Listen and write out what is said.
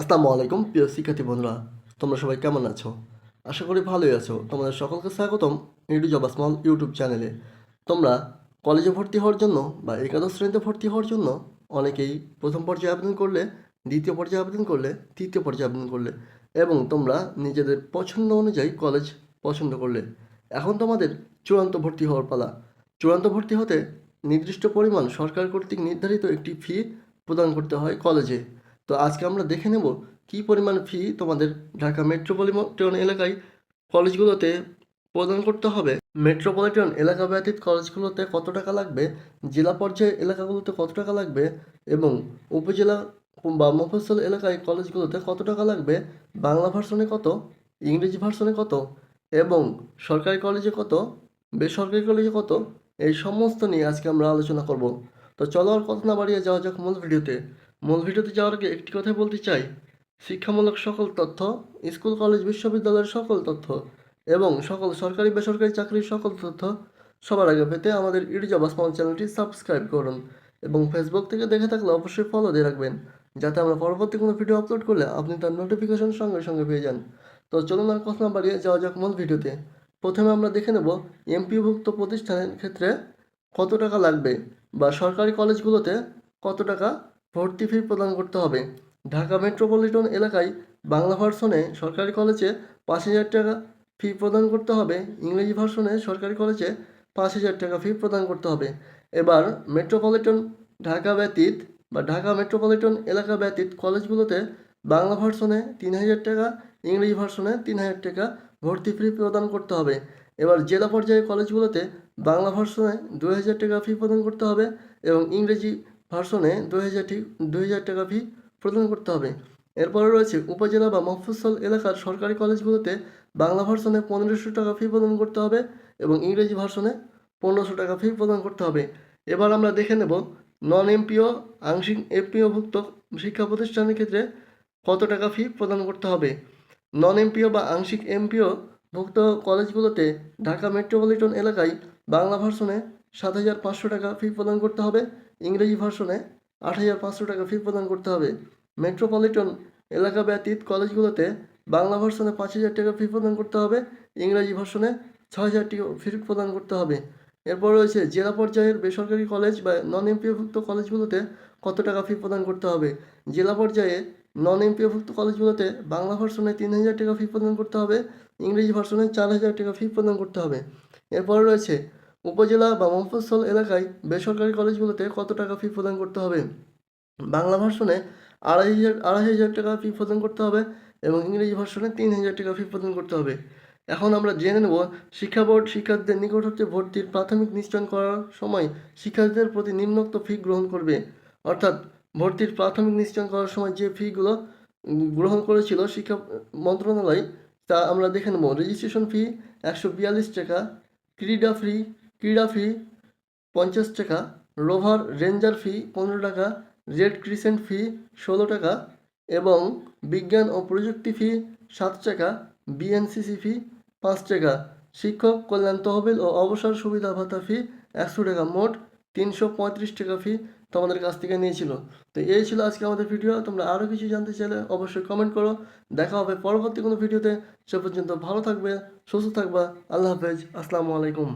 আসসালামু আলাইকুম, প্রিয় শিক্ষার্থী বন্ধুরা। তোমরা সবাই কেমন আছো? আশা করি ভালোই আছো। তোমাদের সকলকে স্বাগতম ইউটু জবা স্মল ইউটিউব চ্যানেলে। তোমরা কলেজে ভর্তি হওয়ার জন্য বা একাদশ শ্রেণীতে ভর্তি হওয়ার জন্য অনেকেই প্রথম পর্যায়ে আবেদন করলে, দ্বিতীয় পর্যায়ে আবেদন করলে, তৃতীয় পর্যায়ে আবেদন করলে এবং তোমরা নিজেদের পছন্দ অনুযায়ী কলেজ পছন্দ করলে। এখন তোমাদের চূড়ান্ত ভর্তি হওয়ার পালা। চূড়ান্ত ভর্তি হতে নির্দিষ্ট পরিমাণ সরকার কর্তৃক নির্ধারিত একটি ফি প্রদান করতে হয় কলেজে। তো আজকে আমরা দেখে নেব কী পরিমাণ ফি তোমাদের ঢাকা মেট্রোপলিটন এলাকায় কলেজগুলোতে প্রদান করতে হবে। মেট্রোপলিটন এলাকা ব্যতীত কলেজগুলোতে কত টাকা লাগবে? জেলা পর্যায়ে এলাকাগুলোতে কত টাকা লাগবে? এবং উপজেলা বা মফস্বল এলাকায় কলেজগুলোতে কত টাকা লাগবে? বাংলা ভার্সনে কত? ইংরেজি ভার্সনে কত? এবং সরকারি কলেজে কত? বেসরকারি কলেজে কত? এই সমস্ত নিয়ে আজকে আমরা আলোচনা করব। তো চলো আর কথা না বাড়িয়ে যাওয়া যাক মূল ভিডিওতে। মূল ভিডিওতে যাওয়ার আগে একটি কথা বলতে চাই। শিক্ষামূলক সকল তথ্য, স্কুল, কলেজ, বিশ্ববিদ্যালয়ের সকল তথ্য এবং সকল সরকারি, বেসরকারি চাকরির সকল তথ্য সবার আগে পেতে আমাদের ইডিজবা স্মল চ্যানেলটি সাবস্ক্রাইব করুন এবং ফেসবুক থেকে দেখে থাকলে অবশ্যই ফলো দিয়ে রাখবেন, যাতে আমরা পরবর্তী কোনো ভিডিও আপলোড করলে আপনি তার নোটিফিকেশন সঙ্গে সঙ্গে পেয়ে যান। তো চলুন আর কথা না বাড়িয়ে যাওয়া যাক মূল ভিডিওতে। প্রথমে আমরা দেখে নেব এমপিভুক্ত প্রতিষ্ঠানের ক্ষেত্রে কত টাকা লাগবে বা সরকারি কলেজগুলোতে কত টাকা ভর্তি ফি প্রদান করতে হবে। ঢাকা মেট্রোপলিটন এলাকায় বাংলা ভার্সনে সরকারি কলেজে পাঁচ হাজার টাকা ফি প্রদান করতে হবে। ইংরেজি ভার্সনে সরকারি কলেজে পাঁচ হাজার টাকা ফি প্রদান করতে হবে। এবার মেট্রোপলিটন ঢাকা ব্যতীত বা ঢাকা মেট্রোপলিটন এলাকা ব্যতীত কলেজগুলোতে বাংলা ভার্সনে তিন হাজার টাকা, ইংরেজি ভার্সনে তিন হাজার টাকা ভর্তি ফি প্রদান করতে হবে। এবার জেলা পর্যায়ে কলেজগুলোতে বাংলা ভার্সনে দু হাজার টাকা ফি প্রদান করতে হবে এবং ইংরেজি ভার্সনে দু হাজার দুই হাজার টাকা ফি প্রদান করতে হবে। এরপরে রয়েছে উপজেলা বা মফস্বল এলাকার সরকারি কলেজগুলোতে বাংলা ভার্সনে পনেরোশো টাকা ফি প্রদান করতে হবে এবং ইংরেজি ভার্সনে পনেরোশো টাকা ফি প্রদান করতে হবে। এবার আমরা দেখে নেব নন এমপিও আংশিক এমপিওভুক্ত শিক্ষা প্রতিষ্ঠানের ক্ষেত্রে কত টাকা ফি প্রদান করতে হবে। নন এমপিও বা আংশিক এমপিও ভুক্ত কলেজগুলোতে ঢাকা মেট্রোপলিটন এলাকায় বাংলা ভার্সনে সাত হাজার পাঁচশো টাকা ফি প্রদান করতে হবে। ইংরেজি ভার্সনে আট হাজার পাঁচশো টাকা ফি প্রদান করতে হবে। মেট্রোপলিটন এলাকা ব্যতীত কলেজগুলোতে বাংলা ভার্সনে পাঁচ হাজার টাকা ফি প্রদান করতে হবে। ইংরেজি ভার্সনে ছ হাজার টাকা ফি প্রদান করতে হবে। এরপর রয়েছে জেলা পর্যায়ের বেসরকারি কলেজ বা নন এমপিওভুক্ত কলেজগুলোতে কত টাকা ফি প্রদান করতে হবে? জেলা পর্যায়ে নন এমপিওভুক্ত কলেজগুলোতে বাংলা ভার্সনে তিন হাজার টাকা ফি প্রদান করতে হবে। ইংরেজি ভার্সনে চার হাজার টাকা ফি প্রদান করতে হবে। এরপর রয়েছে উপজেলা বা মফস্বল এলাকায় বেসরকারি কলেজগুলোতে কত টাকা ফি প্রদান করতে হবে? বাংলা ভার্সনে আড়াই হাজার আড়াই হাজার টাকা ফি প্রদান করতে হবে এবং ইংরেজি ভার্সনে তিন হাজার টাকা ফি প্রদান করতে হবে। এখন আমরা জেনে নেব শিক্ষা বোর্ড শিক্ষার্থীদের নিকট হতে ভর্তির প্রাথমিক নিশ্চয়ন করার সময় শিক্ষার্থীদের প্রতি নিম্নোক্ত ফি গ্রহণ করবে। অর্থাৎ ভর্তির প্রাথমিক নিশ্চয়ন করার সময় যে ফিগুলো গ্রহণ করেছিল শিক্ষা মন্ত্রণালয়, তা আমরা দেখে নেব। রেজিস্ট্রেশন ফি একশো বিয়াল্লিশ টাকা, ক্রীড়া ফি ক্রীড়া ফি পঞ্চাশ টাকা রোভার রেঞ্জার ফি পনেরো টাকা রেড ক্রিসেন্ট ফি ষোলো টাকা এবং বিজ্ঞান ও প্রযুক্তি ফি সাত টাকা বিএনসিসি ফি পাঁচ টাকা। শিক্ষক কল্যাণ তহবিল ও অবসর সুবিধা ভাতা ফি একশো টাকা, মোট তিনশো পঁয়ত্রিশ টাকা ফি তোমাদের কাছ থেকে নিয়েছিল। তো এই ছিল আজকে আমাদের ভিডিও তোমরা আরও কিছু জানতে চাইলে অবশ্যই কমেন্ট করো। দেখা হবে পরবর্তী কোনো ভিডিওতে সে পর্যন্ত ভালো থাকবে, সুস্থ থাকবা। আল্লাহ হাফেজ। আসসালামু আলাইকুম।